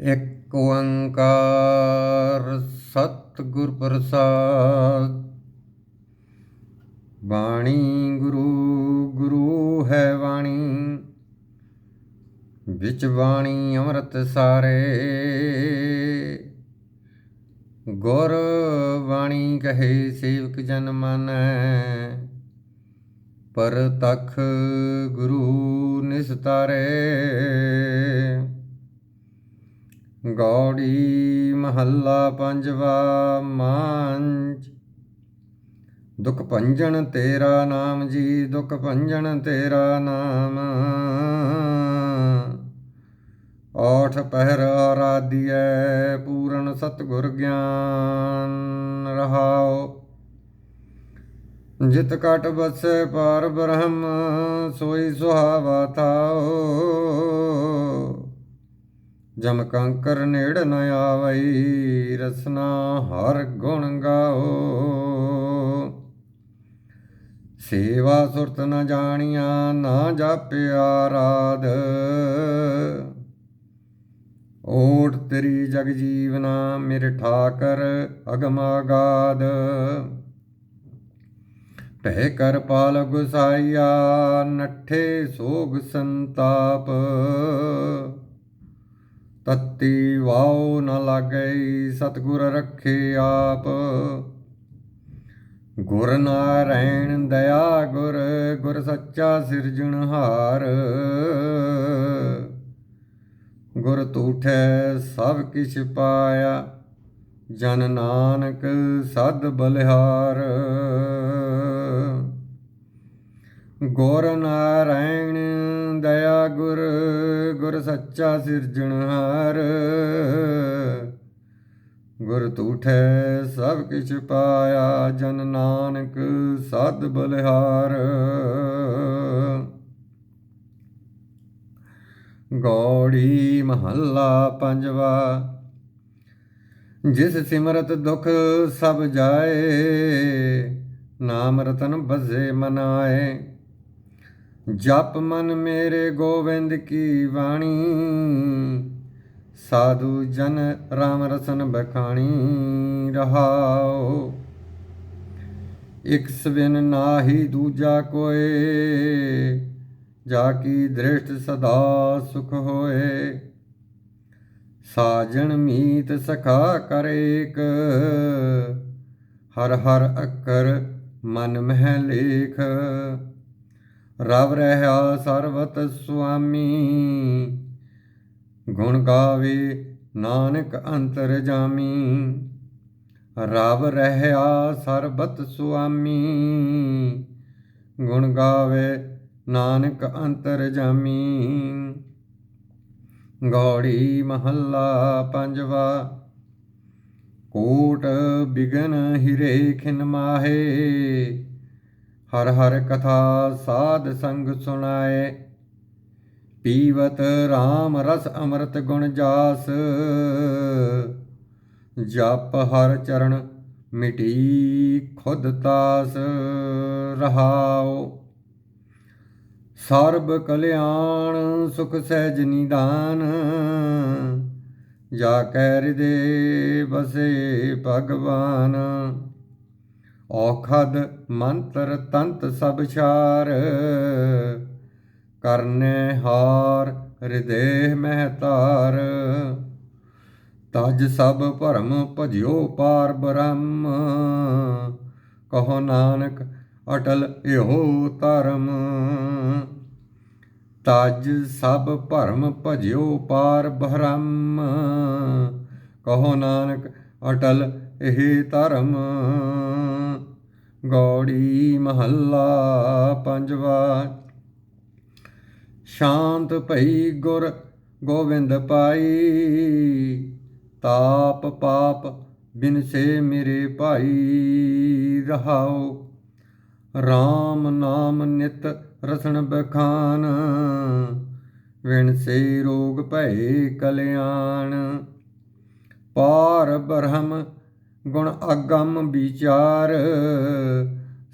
ਇੱਕ ਓੰਕਾਰ ਸਤਿਗੁਰ ਪ੍ਰਸਾਦ। ਬਾਣੀ ਗੁਰੂ ਗੁਰੂ ਹੈ ਬਾਣੀ। ਵਿੱਚ ਬਾਣੀ ਅੰਮ੍ਰਿਤ ਸਾਰੇ। ਗੁਰ ਬਾਣੀ ਕਹੇ ਸੇਵਕ ਜਨ ਮਾਨੈ। ਪਰ ਤਖ ਗੁਰੂ ਨਿਸਤਾਰੇ। ਗੌੜੀ ਮਹੱਲਾ ਪੰਜਵਾ ਮਾਂਚ ਦੁਖ ਭੰਜਨ ਤੇਰਾ ਨਾਮ ਜੀ, ਦੁਖ ਭੰਜਨ ਤੇਰਾ ਨਾਮ। ਆਠ ਪਹਿਰ ਆਰਾਧਿਐ, ਪੂਰਨ ਸਤਿਗੁਰ ਗਿਆਨ ਰਹਾਓ ਜਿਤ ਕਟ ਬਸੈ ਪਾਰ ਬ੍ਰਹਮ, ਸੋਈ ਸੁਹਾਵਾ ਥਾਓ ਜਮ ਕੰਕਰ ਨੇੜ ਨ ਆਵਈ, ਰਸਨਾ ਹਰ ਗੁਣ ਗਾਓ। ਸੇਵਾ ਸੁਰਤ ਨ ਜਾਣੀਆਂ, ਨਾ ਜਾਪਿਆ ਰਾਧ ਓਟ ਤੇਰੀ ਜਗ ਜੀਵਨਾ, ਮੇਰੇ ਠਾਕਰ ਅਗਮਾਗਾਦ। ਭੈ ਕਰ ਪਾਲ ਗੁਸਾਈਆ, ਨੱਠੇ ਸੋਗ ਸੰਤਾਪ। ਤਤੀ ਵਾਉ ਨ ਲਾਗਈ ਸਤਗੁਰ ਰੱਖੇ ਆਪ। ਗੁਰ ਨਾਰਾਇਣ ਦਇਆ ਗੁਰ ਗੁਰ ਸੱਚਾ ਸਿਰਜਣਹਾਰ ਗੁਰ ਤੂਠੈ ਸਭ ਕਿਛ ਪਾਇਆ, ਜਨ ਨਾਨਕ ਸਦ ਬਲਿਹਾਰ। ਗੁਰ ਨਾਰਾਇਣ ਦਇਆ ਗੁਰ ਗੁਰ ਸੱਚਾ ਸਿਰਜਣਹਾਰ ਗੁਰ ਤੂਠੈ ਸਭ ਕਿਛ ਪਾਇਆ, ਜਨ ਨਾਨਕ ਸਦ ਬਲਿਹਾਰ। ਗੌੜੀ ਮਹੱਲਾ ਪੰਜਵਾ, ਜਿਸ ਸਿਮਰਤ ਦੁਖ ਸਭ ਜਾਏ, ਨਾਮ ਰਤਨ ਬਜ਼ੇ ਮਨਾਏ। ਜਪ ਮਨ ਮੇਰੇ ਗੋਵਿੰਦ ਕੀ ਬਾਣੀ? ਸਾਧੂ ਜਨ RAM ਰਸਨ ਬਖਾਣੀ ਰਹਾਓ ਇਕ ਸਵਿਨ ਨਾਹੀ ਦੂਜਾ ਕੋਏ, ਜਾ ਕੀ ਦ੍ਰਿਸ਼ਟ ਸਦਾ ਸੁਖ ਹੋਏ। ਸਾਜਣ ਮੀਤ ਸਖਾ ਕਰੇਕ ਹਰ ਹਰ ਅੱਕਰ ਮਨ ਮਹਿ ਲੇਖ। ਰਵ ਰਹਾ ਸਰਵਤ ਸੁਆਮੀ। ਗੁਣ ਗਾਵੇ ਨਾਨਕ ਅੰਤਰ ਜਾਮੀ। ਰਵ ਰਹਾ ਸਰਬਤ ਸੁਆਮੀ। ਗੁਣ ਗਾਵੇ ਨਾਨਕ ਅੰਤਰ ਜਾਮੀ। ਗੌੜੀ ਮਹੱਲਾ ਪੰਜਵਾ। ਕੋਟ ਬਿਗਨ ਹਿਰੇ ਖਿਨ ਮਾਹੇ। ਹਰ ਹਰ ਕਥਾ ਸਾਧ ਸੰਗ ਸੁਣਾਏ। ਪੀਵਤ RAM ਰਸ ਅੰਮ੍ਰਿਤ ਗੁਣ ਜਾਸ। ਜਪ ਹਰ ਚਰਨ ਮਿਟੀ ਖੁਦ ਤਾਸ ਰਹਾਓ ਸਰਬ ਕਲਿਆਣ ਸੁਖ ਸਹਿਜ ਨਿਦਾਨ। ਜਾ ਕੈ ਹਿਰਦੇ ਬਸੇ ਭਗਵਾਨ। ਔਖਦ ਮੰਤਰ ਤੰਤ ਸਭ ਛਾਰ। ਕਰਨੇ ਹਾਰ ਹਿਰਦੇ ਮਹਿਤਾਰ ਤਜ ਸਭ ਭਰਮ ਭਜਿਓ ਪਾਰ ਬ੍ਰਹਮ। ਕਹੋ ਨਾਨਕ ਅਟਲ ਇਹੋ ਧਰਮ। ਤਜ ਸਭ ਭਰਮ ਭਜਿਓ ਪਾਰ ਬ੍ਰਹਮ। ਕਹੋ ਨਾਨਕ ਅਟਲ ਇਹ ਧਰਮ। ਗੌੜੀ ਮਹੱਲਾ ਪੰਜਵਾ। ਸ਼ਾਂਤ ਭਈ ਗੁਰ ਗੋਬਿੰਦ ਪਾਈ। ਤਾਪ ਪਾਪ ਬਿਨ ਸੇ ਮੇਰੇ ਭਾਈ ਰਹਾਓ RAM ਨਾਮ ਨਿਤ ਰਸਣ ਬਖਾਨ। ਵਿਣ ਸੇ ਰੋਗ ਭਏ ਕਲਿਆਣ। ਪਾਰ ਬ੍ਰਹਮ ਗੁਣ ਅਗੰਮ ਵਿਚਾਰ,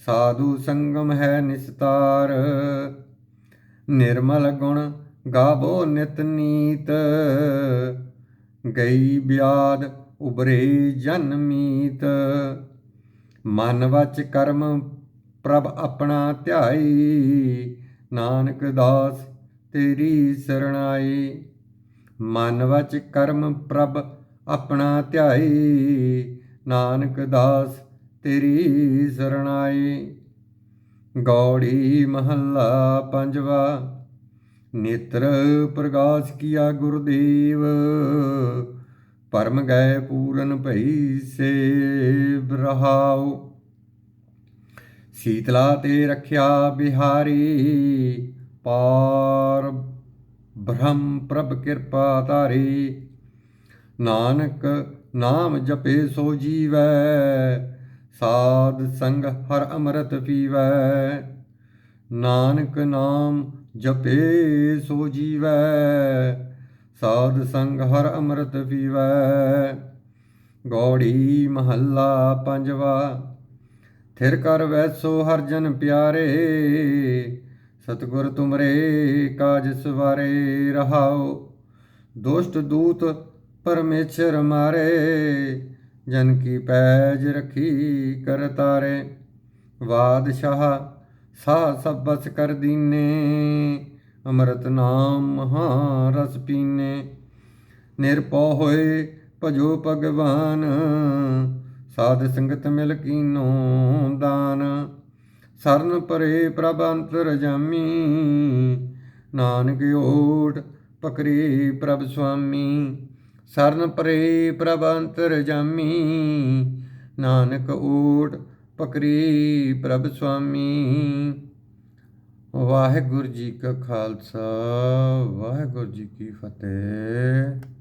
ਸਾਧੂ ਸੰਗਮ ਹੈ ਨਿਸਤਾਰ। ਨਿਰਮਲ ਗੁਣ ਗਾਵੋ ਨਿਤ ਨੀਤ, ਗਈ ਬਿਆਦ ਉਬਰੇ ਜਨਮੀਤ ਮਨ ਵਚ ਕਰਮ ਪ੍ਰਭ ਆਪਣਾ ਧਿਆਈ, ਨਾਨਕ ਦਾਸ ਤੇਰੀ ਸਰਣਾਈ। ਮਨ ਵਚ ਕਰਮ ਪ੍ਰਭ ਆਪਣਾ ਧਿਆਈ ਨਾਨਕ ਦਾਸ ਤੇਰੀ ਸਰਣਾਈ ਗੌੜੀ ਮਹੱਲਾ ਪੰਜਵਾ, ਨੇਤਰ ਪ੍ਰਗਾਸ ਕੀਆ ਗੁਰਦੇਵ। ਪਰਮ ਗਏ ਪੂਰਨ ਭਈ ਸੇ ਰਹਾਉ। ਸੀਤਲਾ ਤੇ ਰਖਿਆ ਬਿਹਾਰੀ, ਪਾਰ ਬ੍ਰਹਮ ਪ੍ਰਭ ਕਿਰਪਾ ਧਾਰੀ। ਨਾਨਕ ਨਾਮ ਜਪੇ ਸੋ ਜੀਵੈ, ਸਾਧ ਸੰਗ ਹਰ ਅੰਮ੍ਰਿਤ ਪੀਵੈ। ਨਾਨਕ ਨਾਮ ਜਪੇ ਸੋ ਜੀਵੈ, ਸਾਧ ਸੰਗ ਹਰ ਅੰਮ੍ਰਿਤ ਪੀਵੈ। ਗੌੜੀ ਮਹੱਲਾ ਪੰਜਵਾ, ਥਿਰ ਕਰ ਵੈਸੋ ਹਰ ਜਨ ਪਿਆਰੇ, ਸਤਿਗੁਰ ਤੁਮਰੇ ਕਾਜ ਸਵਾਰੇ ਰਹਾਓ। ਦੁਸ਼ਟ ਦੂਤ ਪਰਮੇਸ਼ਰ ਮਾਰੇ, ਜਨ ਕੀ ਪੈਜ ਰਖੀ ਕਰ ਤਾਰੇ। ਬਾਦਸ਼ਾਹ ਸਾਹ ਸਭ ਬਸ ਕਰ ਦੀਨੇ, ਅੰਮ੍ਰਿਤ ਨਾਮ ਮਹਾ ਰਸ ਪੀਨੇ। ਨਿਰਪਉ ਹੋਏ ਭਜੋ ਭਗਵਾਨ, ਸਾਧ ਸੰਗਤ ਮਿਲ ਕੀਨੋ ਦਾਨ। ਸਰਨ ਪਰੇ ਪ੍ਰਭ ਅੰਤਰ ਜਾਮੀ ਨਾਨਕ ਓਟ ਪਕਰੀ ਪ੍ਰਭ ਸੁਆਮੀ। ਸਰਨ ਪਰੇ ਪ੍ਰਭ ਅੰਤਰ ਜਾਮੀ, ਨਾਨਕ ਓਟ ਪਕਰੀ ਪ੍ਰਭ ਸੁਆਮੀ। ਵਾਹਿਗੁਰੂ ਜੀ ਕਾ ਖਾਲਸਾ, ਵਾਹਿਗੁਰੂ ਜੀ ਕੀ ਫਤਿਹ।